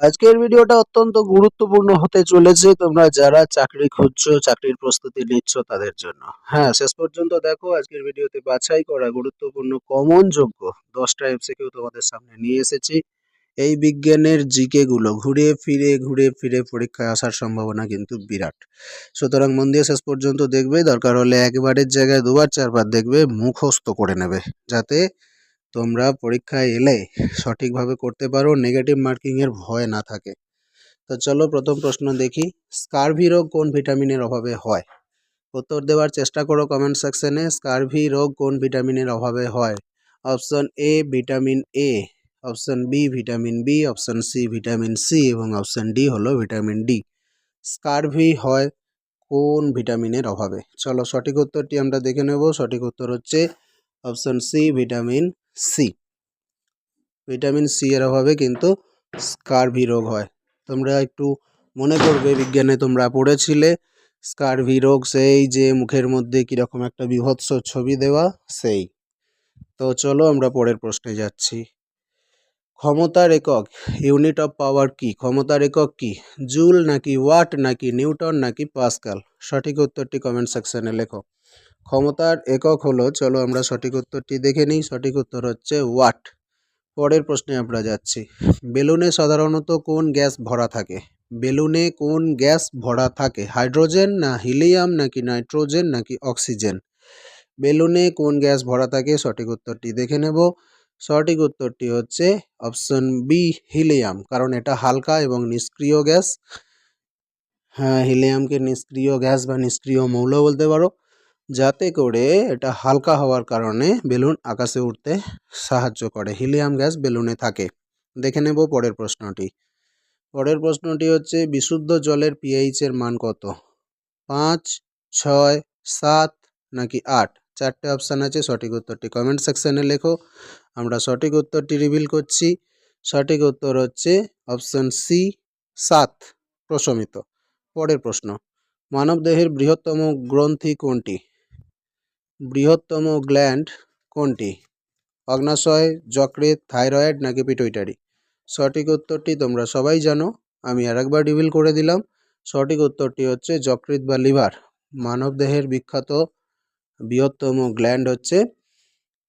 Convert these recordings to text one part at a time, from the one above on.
আজকের ভিডিওটা অত্যন্ত গুরুত্বপূর্ণ হতে চলেছে। তোমরা যারা চাকরি খুঁজছো, চাকরির প্রস্তুতি নিচ্ছ তাদের জন্য। হ্যাঁ শেষ পর্যন্ত দেখো, আজকের ভিডিওতে বাছাই করা গুরুত্বপূর্ণ কমন যোগ্য। দশটা এমসিকিউ তোমাদের সামনে নিয়ে এসেছি। এই বিজ্ঞানের জিকে গুলো ঘুরে ফিরে ঘুরে ফিরে পরীক্ষায় আসার সম্ভাবনা কিন্তু বিরাট। সুতরাং মন দিয়ে শেষ পর্যন্ত দেখবে, দরকার হলে একবারের জায়গায় দুবার, চারবার দেখবে, মুখস্থ করে নেবে, যাতে তোমরা পরীক্ষায় এলে সঠিকভাবে করতে পারো নেগেটিভ মার্কিংয়ের ভয় না থাকে। তো চলো প্রথম প্রশ্ন দেখি, স্কারভি রোগ কোন ভিটামিনের অভাবে হয়? উত্তর দেওয়ার চেষ্টা করো কমেন্ট সেকশনে স্কারভি রোগ কোন ভিটামিনের অভাবে হয়? Option A vitamin A option B vitamin B option C vitamin C এবং অপশন ডি হলো ভিটামিন ডি স্কারভি হয় কোন ভিটামিনের অভাবে? চলো সঠিক উত্তরটি আমরা দেখে নেব, সঠিক উত্তর হচ্ছে option C vitamin C vitamin C এর অভাবে কিন্তু স্কারভি রোগ হয়। তোমরা একটু মনে করবে বিজ্ঞানে তোমরা পড়েছিলে স্কারভি রোগ সেই যে মুখের মধ্যে কীরকম একটা বিভৎস ছবি দেওয়া, সেই। তো চলো আমরা পরের প্রশ্নে যাচ্ছি। ক্ষমতার একক ইউনিট অফ পাওয়ার কি? ক্ষমতার একক কি? জুল নাকি ওয়াট নাকি নিউটন নাকি পাস্কাল? সঠিক উত্তরটি কমেন্ট সেকশনে লেখো। ক্ষমতার একক হলো, চলো আমরা সঠিক উত্তরটি দেখে নিই। সঠিক উত্তর হচ্ছে ওয়াট। পরের প্রশ্নে আমরা যাচ্ছি। বেলুনে সাধারণত কোন গ্যাস ভরা থাকে? বেলুনে কোন গ্যাস ভরা থাকে? হাইড্রোজেন না হিলিয়াম নাকি নাইট্রোজেন নাকি অক্সিজেন? বেলুনে কোন গ্যাস ভরা থাকে? সঠিক উত্তরটি দেখে নেব। সঠিক উত্তরটি হচ্ছে অপশন বি, হিলিয়াম। কারণ এটা হালকা এবং নিষ্ক্রিয় গ্যাস। হ্যাঁ হিলিয়ামকে নিষ্ক্রিয় গ্যাস বা নিষ্ক্রিয় মৌল বলতে পারো। যাতে করে এটা হালকা হওয়ার কারণে বেলুন আকাশে উঠতে সাহায্য করে, হিলিয়াম গ্যাস বেলুনে থাকে। দেখে নেব পরের প্রশ্নটি। পরের প্রশ্নটি হচ্ছে, বিশুদ্ধ জলের পিএইচ এর মান কত? পাঁচ, ছয়, সাত নাকি আট? চারটে অপশান আছে, সঠিক উত্তরটি কমেন্ট সেকশানে লেখো। আমরা সঠিক উত্তরটি রিভিল করছি। সঠিক উত্তর হচ্ছে অপশান সি সাত, প্রশমিত। পরের প্রশ্ন, মানবদেহের বৃহত্তম গ্রন্থি কোনটি? বৃহত্তম গ্ল্যান্ড কোনটি? অগ্নাশয়, যকৃৎ, থাইরয়েড নাকি পিটুইটারি? সঠিক উত্তরটি তোমরা সবাই জানো, আমি আরেকবার রিভিল করে দিলাম। সঠিক উত্তরটি হচ্ছে যকৃৎ বা লিভার। মানবদেহের বিখ্যাত বৃহত্তম গ্ল্যান্ড হচ্ছে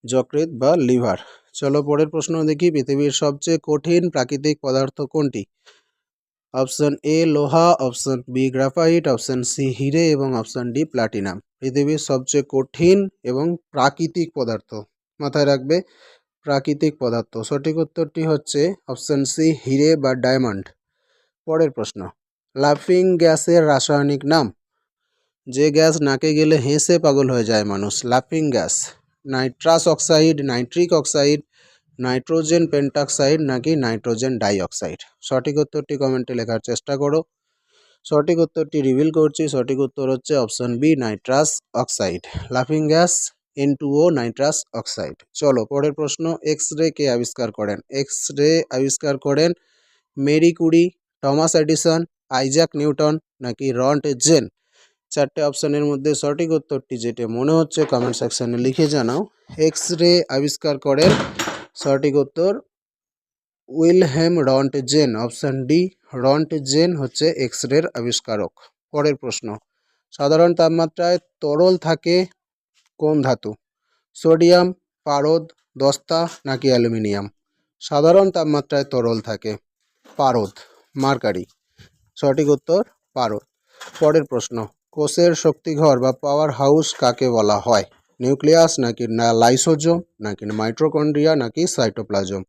যকৃৎ বা লিভার। চলো পরের প্রশ্ন দেখি, পৃথিবীর সবচেয়ে কঠিন প্রাকৃতিক পদার্থ কোনটি? অপশন এ লোহা, option B graphite, option C হিরে এবং অপশন ডি প্লাটিনাম। পৃথিবীর সবচেয়ে কঠিন এবং প্রাকৃতিক পদার্থ। মাথায় রাখবে, প্রাকৃতিক পদার্থ। সঠিক উত্তরটি হচ্ছে অপশন সি হিরে বা ডায়মন্ড। পরের প্রশ্ন, লাফিং গ্যাসের রাসায়নিক নাম। যে গ্যাস নাকে গেলে হেসে পাগল হয়ে যায় মানুষ। লাফিং gas, nitrous oxide, nitric oxide nitrogen pentoxide নাকি নাইট্রোজেন ডাইঅক্সাইড? সঠিক উত্তরটি কমেন্টে লেখার চেষ্টা করো। সঠিক উত্তরটি রিভিল করছি। সঠিক উত্তর হচ্ছে অপশন বি, নাইট্রাস অক্সাইড। লাফিং গ্যাস এন নাইট্রাস অক্সাইড। চলো, পরের প্রশ্ন এক্স রে কে আবিষ্কার করেন? এক্স রে আবিষ্কার করেন Marie Curie, Thomas Edison Isaac Newton নাকি রন্ট জেন? চারটে অপশানের মধ্যে সঠিক উত্তরটি যেটা মনে হচ্ছে, কমেন্ট সেকশানে লিখে জানাও। এক্স রে আবিষ্কার করেন সঠিক উত্তর, Wilhelm Roentgen option D Roentgen হচ্ছে এক্স রের আবিষ্কারক। পরের প্রশ্ন, সাধারণ তাপমাত্রায় তরল থাকে কোন ধাতু? সোডিয়াম, পারদ, দস্তা নাকি অ্যালুমিনিয়াম? সাধারণ তাপমাত্রায় তরল থাকে পারদ, মার্কারি। সঠিক উত্তর, পারদ। পরের প্রশ্ন, কোষের শক্তিঘর বা পাওয়ার হাউস কাকে বলা হয়? নিউক্লিয়াস, নাকি না লাইসোজোম, নাকি মাইট্রোকন্ড্রিয়া নাকি সাইটোপ্লাজম?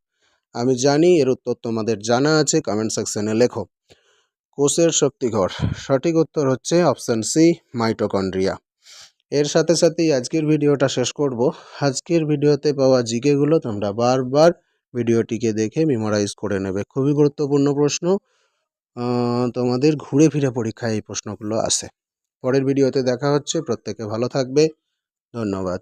আমি জানি, এর উত্তর তোমাদের জানা আছে কমেন্ট সেকশনে লেখো। কোষের শক্তিঘর, সঠিক উত্তর হচ্ছে অপশান সি মাইটোকন্ড্রিয়া। এর সাথে সাথেই আজকের ভিডিওটা শেষ করব। আজকের ভিডিওতে পাওয়া জিকেগুলো তোমরা বারবার ভিডিওটিকে দেখে মেমোরাইজ করে নেবে। খুবই গুরুত্বপূর্ণ প্রশ্ন। তোমাদের ঘুরে ফিরে পরীক্ষায় এই প্রশ্নগুলো আসে। পরের ভিডিওতে দেখা হচ্ছে। প্রত্যেকে ভালো থাকবে। ধন্যবাদ।